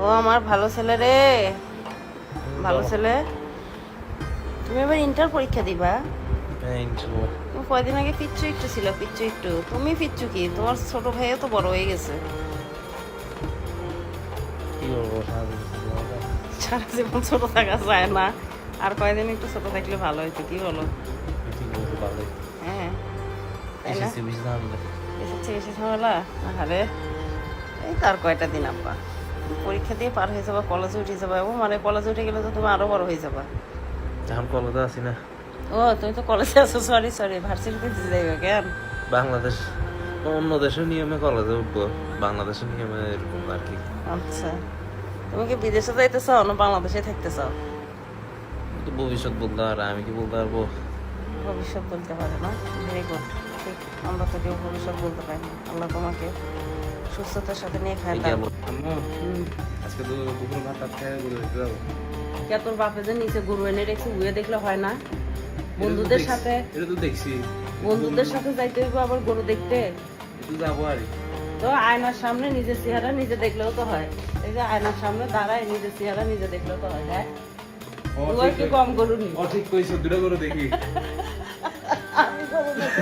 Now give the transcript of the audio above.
ও আমার ভালো ছেলে রে। ভালো ছেলে। তুমি এবার ইন্টার পরীক্ষা দিবা। হ্যাঁ তুমি কয়দিন আগে পিচ্ছু একটু ছিল পিচ্ছু একটু। তুমি পিচ্ছু কি? তোমার ছোট ভাইও তো বড় হয়ে গেছে। সারা জীবন ছোট থাকা যায় না। আর কয়দিন একটু ছোট থাকলে ভালো হইতো কি বলো? হ্যাঁ এসেছি বেশি ঝামেলা? আরে এই তার কয়টা দিন আব্বা? পরীক্ষা দিয়ে পার হয়ে যাবা কলেজে উঠে যাবা ও মানে কলেজে উঠে গেলে তো তুমি আরও বড় হয়ে যাবা। এখন কলেজে আছি না। ও তুমি তো কলেজে আছো সরি সরি ভার্সিটিতে যাইবে কেন? বাংলাদেশ অন্য দেশের নিয়মে কলেজে উঠবো বাংলাদেশের নিয়মে এরকম আর কি। আচ্ছা। তুমি কি বিদেশে যাইতে চাও না বাংলাদেশে থাকতে চাও? তো ভবিষ্যৎ বলতে আর আমি কি বলতে পারব? ভবিষ্যৎ বলতে পারে না। ভেরি গুড ঠিক আমরা তো কেউ ভবিষ্যৎ বলতে পারি না। আল্লাহ তোমাকে সুস্থতার সাথে নিয়ে খাই আম্মু আজকে তো দুপুর ভাত খেয়ে ঘুরে দেখতে যাব। কে তোর বাপে যে নিচে গরু এনে রেখে উয়ে দেখলে হয় না? বন্ধুদের সাথে? এটা তো দেখছি। বন্ধুদের সাথে যাইতে হইব আবার গরু দেখতে? একটু যাব আর। তো আয়নার সামনে নিজের চেহারা নিজে দেখলেও তো হয়। এই যে আয়নার সামনে দাঁড়ায় নিজের চেহারা নিজে দেখলেও তো হয় দেখ তুই একটু কম গরু নি। ঠিক কইছো দুটো করে দেখি। আমি গরু দেখতে